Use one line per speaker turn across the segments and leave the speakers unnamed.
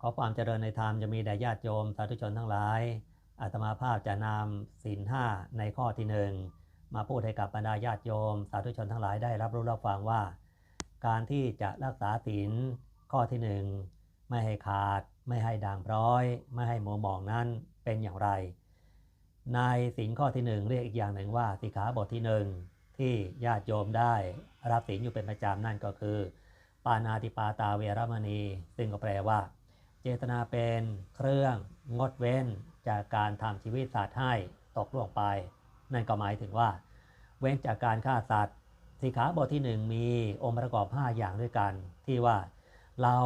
ขอความเจริญในธรรมจะมีแด่ญาติโยมสาธุชนทั้งหลาย อาตมาภาพจะนำศีลห้าในข้อที่หนึ่งมาพูดให้กับบรรดาญาติโยม สาธุชนทั้งหลายได้รับรู้รับฟังว่า การที่จะรักษาศีลข้อที่หนึ่งไม่ให้ขาด ไม่ให้ด่างพร้อย ไม่ให้มัวหมองนั้นเป็นอย่างไร ในศีลข้อที่หนึ่งเรียกอีกอย่างหนึ่งว่าสิกขาบทที่หนึ่งที่ญาติโยมได้รับศีลอยู่เป็นประจำนั่นก็คือ ปานาติปาตาเวรมณี ซึ่งก็แปลว่า เจตนาเป็นเครื่องงดเว้นจากการทำชีวิตสัตว์ให้ตกล่วงไป นั่นก็หมายถึงว่า เว้นจากการฆ่าสัตว์สิกขาบทที่หนึ่งมีองค์ประกอบ 5 อย่างด้วยกัน ที่ว่าเรา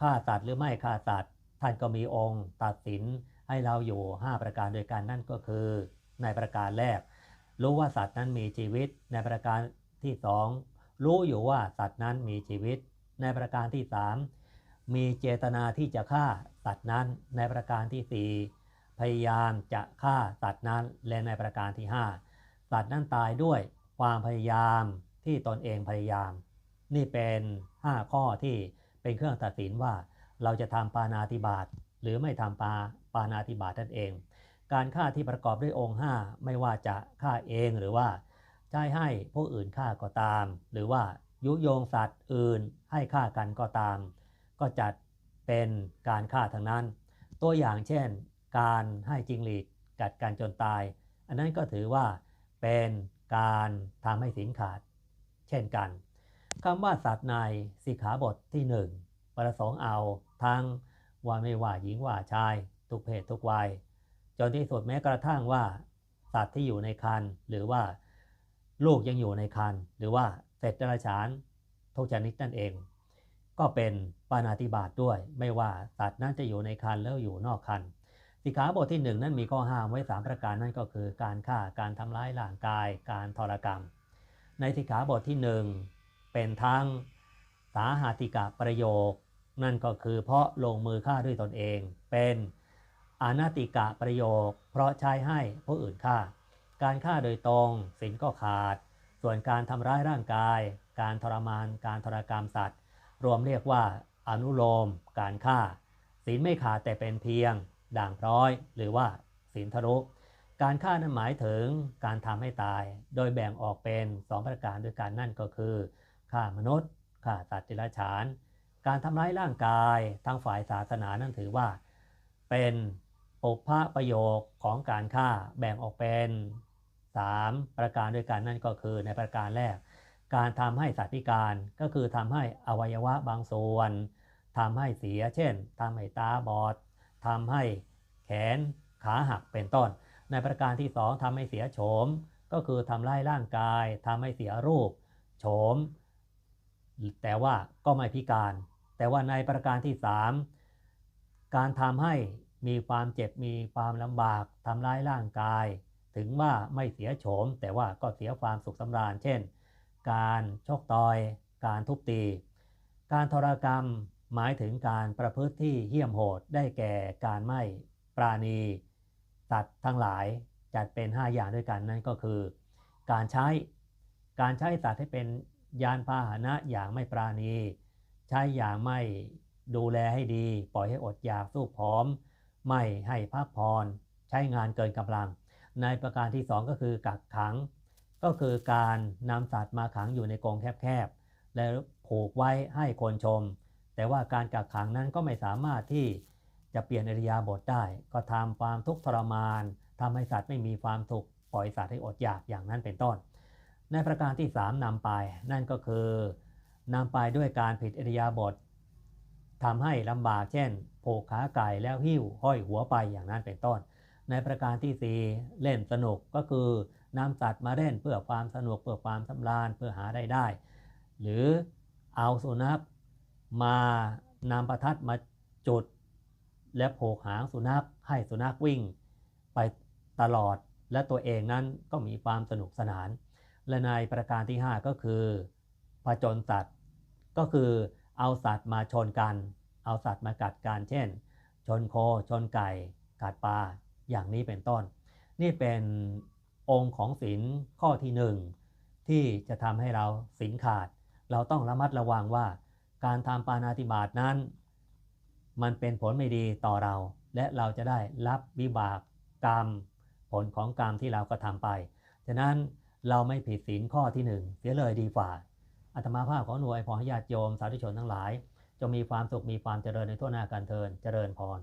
ฆ่าสัตว์หรือไม่ฆ่าสัตว์ท่านก็มีองค์ตัดสินให้เราอยู่ 5 ประการโดยกันนั่นก็คือ ในประการแรก รู้ว่าสัตว์นั้นมีชีวิต ในประการที่ 2 รู้อยู่ว่าสัตว์นั้นมีชีวิต ในประการที่ 3 มีเจตนาที่จะฆ่าสัตว์นั้นในประการที่ 4 พยายามจะฆ่าสัตว์นั้นและในประการที่ 5 สัตว์นั้นตายด้วยความพยายามที่ตนเองพยายาม นี่เป็น 5 ข้อที่เป็นเครื่องตัดสินว่า เราจะทำปานาติบาตหรือไม่ทำปาปานาติบาตนั่นเอง การฆ่าที่ประกอบด้วยองค์ 5 ไม่ว่าจะฆ่าเองหรือว่าใช้ให้ผู้อื่นฆ่าก็ตาม หรือว่ายุโยงสัตว์อื่นให้ฆ่ากันก็ตาม ก็จัดเป็นการฆ่าทั้งนั้น ตัวอย่างเช่น การให้จิงหลีดกัดกันจนตาย อันนั้นก็ถือว่าเป็นการทำให้สินขาด เช่นกันคำว่าสัตว์ในสิกขาบทที่1ประสงค์เอาทั้งว่าไม่ว่าหญิงว่าชาย ทุกเพศทุกวัย จนที่สุดแม้กระทั่งว่า สัตว์ที่อยู่ในคันหรือว่า ลูกยังอยู่ในคันหรือว่าเศษเดรัจฉานทุกชนิดนั่นเอง ก็เป็นปานาติบาตด้วย ไม่ว่าสัตว์นั้นจะอยู่ในคันแล้วอยู่นอกคันสิกขาบทที่ 1 นั้นมีข้อห้ามไว้ 3 ประการนั่นก็คือ การฆ่าการทำร้ายร่างกาย การทรกรรม ในสิกขาบทที่ 1 เป็นทั้งสาหาติกะประโยค นั่นก็คือเพราะลงมือฆ่าด้วยตนเอง เป็นอนาติกะประโยค เพราะใช้ให้ผู้อื่นฆ่า การฆ่าโดยตรงสินก็ขาด ส่วนการทำร้ายร่างกาย การทรมาน การทรกรรมสัตว์ รวมเรียกว่าอนุโลม การฆ่า ศีลไม่ขาดแต่เป็นเพียง ด่างพร้อย หรือว่าศีลทะลุการฆ่านั้นหมายถึงการทำให้ตาย โดยแบ่งออกเป็น 2 ประการด้วยกันนั่นก็คือฆ่ามนุษย์ฆ่าสัตว์จิรฉาน การทำร้ายร่างกายทางฝ่ายศาสนานั้นถือว่า เป็นปุพพะประโยคของการฆ่าแบ่งออกเป็น 3 ประการด้วยกันนั่นก็คือในประการแรก การทำให้สัตว์พิการก็คือทำให้อวัยวะบางส่วนทำให้เสีย เช่นทำให้ตาบอดทำให้แขนขาหักเป็นต้น ในประการที่ 2ทำให้เสียโฉม ก็คือทำร้ายร่างกายทำให้เสียรูป โฉม แต่ว่าก็ไม่พิการ แต่ว่าในประการที่ 3 การทำให้มีความเจ็บมีความลำบากทำร้ายร่างกาย ถึงว่าไม่เสียโฉม แต่ว่าก็เสียความสุขสำราญ เช่น การชกต่อย การทุบตี การทรกรรมหมายถึงการประพฤติที่เหี้ยมโหดได้แก่การไม่ปราณีสัตว์ทั้งหลายจัดเป็น 5 อย่างด้วยกันนั่นก็คือ การใช้การใช้สัตว์ให้เป็นยานพาหนะอย่างไม่ปราณี ใช้อย่างไม่ดูแลให้ดี ปล่อยให้อดอยากสู้ผอม ไม่ให้พักผ่อนใช้งานเกินกำลัง ในประการที่ 2 ก็คือกักขัง ก็คือการนำสัตว์มาขังอยู่ในกรงแคบๆ และผูกไว้ให้คนชม แต่ว่าการกักขังนั้นก็ไม่สามารถที่จะเปลี่ยนอริยาบทได้ ก็ทำความทุกข์ทรมานทำให้สัตว์ไม่มีความสุขปล่อยสัตว์ให้อดอยากอย่างนั้นเป็นต้น ในประการที่ 3นำไป นั่นก็คือนำไปด้วยการผิดอริยาบททำให้ลำบากเช่นผูกขาไก่แล้วหิ้วห้อยหัวไปอย่างนั้นเป็นต้น ในประการที่ 4 เล่นสนุกก็คือนำสัตว์มาเล่นเพื่อความสนุกเพื่อความสำราญเพื่อหาได้ได้ หรือเอาสุนัขมานำประทัดมาจุด และโผกหางสุนัขให้สุนัขวิ่ง ไปตลอดและตัวเองนั้นก็มีความสนุกสนาน และในประการที่ 5 ก็คือผจญสัตว์ ก็คือเอาสัตว์มาชนกัน เอาสัตว์มากัดกันเช่น ชนโคชนไก่กัดปลา อย่างนี้เป็นต้น นี่เป็นองค์ของศีลข้อที่หนึ่งที่จะทำให้เราศีลขาด เราต้องระมัดระวังว่าการทำปานาติบาตนั้น มันเป็นผลไม่ดีต่อเรา และเราจะได้รับวิบากกรรม ผลของกรรมที่เรากระทำไป ฉะนั้นเราไม่ผิดศีลข้อที่หนึ่งเสียเลยดีกว่าอาตมาภาพของหน่วยพอให้ญาติโยมสาธุชนทั้งหลายจงมีความสุขมีความเจริญในทั่วหน้ากันเทินเจริญพร